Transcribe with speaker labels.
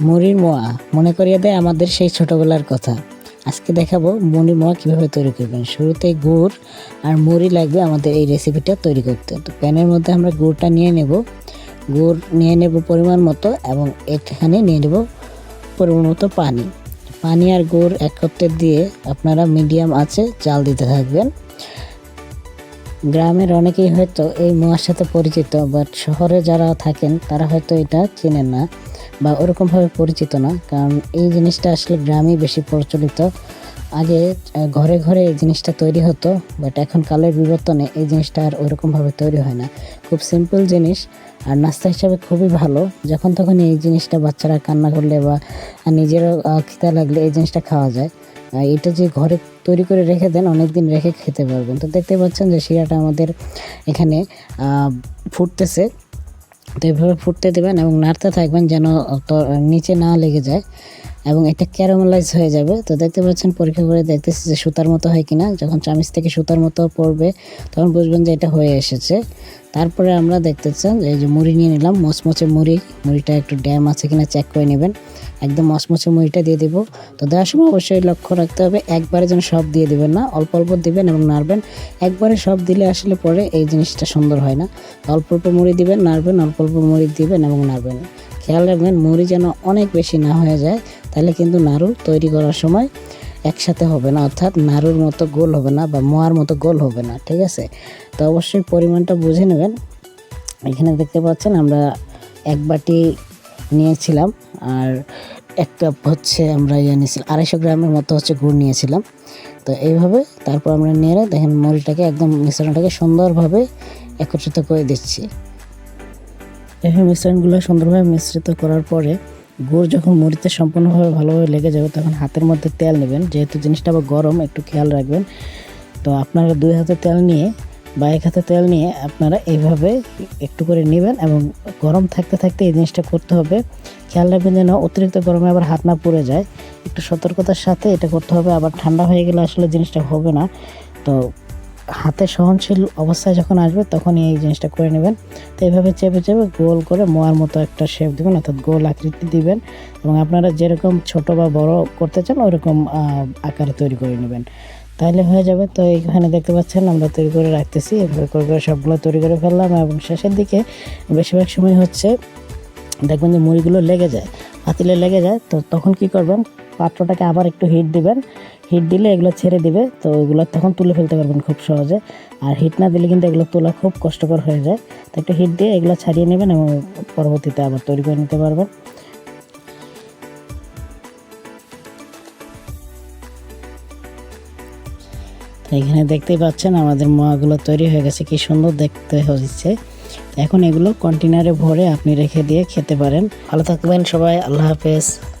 Speaker 1: মুড়ির মোয়া মনে করিয়ে দেয় আমাদের সেই ছোটবেলার কথা। আজকে দেখাবো মুড়ির মোয়া কীভাবে তৈরি করবেন। শুরুতে গুড় আর মুড়ি লাগবে আমাদের এই রেসিপিটা তৈরি করতে। তো প্যানের মধ্যে আমরা গুড়টা নিয়ে নেব। গুড় নিয়ে নেব পরিমাণ মতো এবং এখানে নিয়ে নেব পরিমাণ মতো পানি। পানি আর গুড় একত্রে দিয়ে আপনারা মিডিয়াম আছে চাল দিতে থাকবেন। গ্রামের অনেকেই হয়তো এই মোয়ার সাথে পরিচিত বাট শহরে যারা থাকেন, তারা হয়তো এটা চেনেন না বা ওরকমভাবে পরিচিত না। কারণ এই জিনিসটা আসলে গ্রামেই বেশি প্রচলিত। আগে ঘরে ঘরে এই জিনিসটা তৈরি হতো বাট এখন কালের বিবর্তনে এই জিনিসটা আর ওইরকমভাবে তৈরি হয় না। খুব সিম্পল জিনিস, আর নাস্তা হিসাবে খুবই ভালো। যখন তখন এই জিনিসটা বাচ্চারা কান্না করলে বা নিজেরও খিদা লাগলে এই জিনিসটা খাওয়া যায়। এটা যে ঘরে তৈরি করে রেখে দেন অনেক দিন রেখে খেতে পারবেন। তো দেখতে পাচ্ছেন যে শিরাটা আমাদের এখানে ফুটতেছে। তো এভাবে ফুটতে দেবেন এবং নাড়তে থাকবেন যেন নিচে না লেগে যায় এবং এটা ক্যারামেলাইজ হয়ে যাবে। তো দেখতে পাচ্ছেন, পরীক্ষা করে দেখতেছি যে সুতার মতো হয় কিনা। যখন চামিচ থেকে সুতার মতো পড়বে, তখন বুঝবেন যে এটা হয়ে এসেছে। তারপরে আমরা দেখতেছেন যে এই যে মুড়ি নিয়ে নিলাম, মচমচে মুড়ি। মুড়িটা একটু ড্যাম আছে কিনা চেক করে নেবেন। একদম মচমচে মুড়িটা দিয়ে দিব। তো দেওয়ার সময় অবশ্যই লক্ষ্য রাখতে হবে, একবারে যেন সব দিয়ে দিবেন না। অল্প অল্প দিবেন এবং নাড়বেন। একবারে সব দিলে আসলে পরে এই জিনিসটা সুন্দর হয় না। অল্প অল্প মুড়ি দিবেন, নাড়বেন, অল্প অল্প মুড়ি দিবেন এবং নাড়বেন। খেয়াল রাখবেন, মুড়ি যেন অনেক বেশি না হয়ে যায়, তাহলে কিন্তু নাড়ু তৈরি করার সময় একসাথে হবে না, অর্থাৎ নাড়ুর মতো গোল হবে না বা মোয়ার মতো গোল হবে না, ঠিক আছে? তো অবশ্যই পরিমাণটা বুঝে নেবেন। এখানে দেখতে পাচ্ছেন আমরা এক বাটি নিয়েছিলাম, আর এক কাপ হচ্ছে আমরা ইয়ে নিয়েছিলাম, আড়াইশো গ্রামের মতো হচ্ছে গুড় নিয়েছিলাম। তো এইভাবে তারপর আমরা নেড়ে দেখেন মুড়িটাকে একদম মিশ্রণটাকে সুন্দরভাবে একত্রিত করে দিচ্ছি। এইভাবে মিশ্রণগুলো সুন্দরভাবে মিশ্রিত করার পরে গুড় যখন মুড়িতে সম্পূর্ণভাবে ভালোভাবে লেগে যাবে, তখন হাতের মধ্যে তেল নেবেন। যেহেতু জিনিসটা আবার গরম, একটু খেয়াল রাখবেন। তো আপনারা দুই হাতে তেল নিয়ে বা এক হাতে তেল নিয়ে আপনারা এইভাবে একটু করে নেবেন এবং গরম থাকতে থাকতে এই জিনিসটা করতে হবে। খেয়াল রাখবেন যেন অতিরিক্ত গরমে আবার হাত না পুড়ে যায়। একটু সতর্কতার সাথে এটা করতে হবে। আবার ঠান্ডা হয়ে গেলে আসলে জিনিসটা হবে না। তো হাতে সহনশীল অবস্থায় যখন আসবে, তখনই এই জিনিসটা করে নেবেন। তো এইভাবে চেপে চেপে গোল করে মোয়ার মতো একটা শেপ দেবেন, অর্থাৎ গোল আকৃতি দিবেন এবং আপনারা যেরকম ছোট বা বড় করতে চান, ওরকম আকারে তৈরি করে নেবেন। তাহলে হয়ে যাবে। তো এইখানে দেখতে পাচ্ছেন, আমরা তৈরি করে রাখতেছি। এভাবে করে করে সবগুলো তৈরি করে ফেললাম এবং শেষের দিকে বেশিরভাগ সময় হচ্ছে দেখবেন যে মুড়িগুলো লেগে যায়, পাতিলে লেগে যায়। তো তখন কি করবেন, পাত্রটাকে আবার একটু হিট দিবেন। হিট দিলে এগুলো ছেড়ে দিবে, তো এগুলো তখন তুলে ফেলতে পারবেন খুব সহজে। আর হিট না দিলে কিন্তু এগুলো তোলা খুব কষ্টকর হয়ে যায়। তো একটু হিট দিয়ে এগুলো ছাড়িয়ে নেবেন এবং পরবর্তীতে আবার তৈরি করে নিতে পারবেন। এখানে দেখতেই পাচ্ছেন আমাদের মোয়াগুলো তৈরি হয়ে গেছে, কি সুন্দর দেখতে হচ্ছে এখন এগুলো কন্টেনারে ভরে আপনি রেখে দিয়ে খেতে পারেন। ভালো থাকবেন সবাই, আল্লাহ হাফেজ।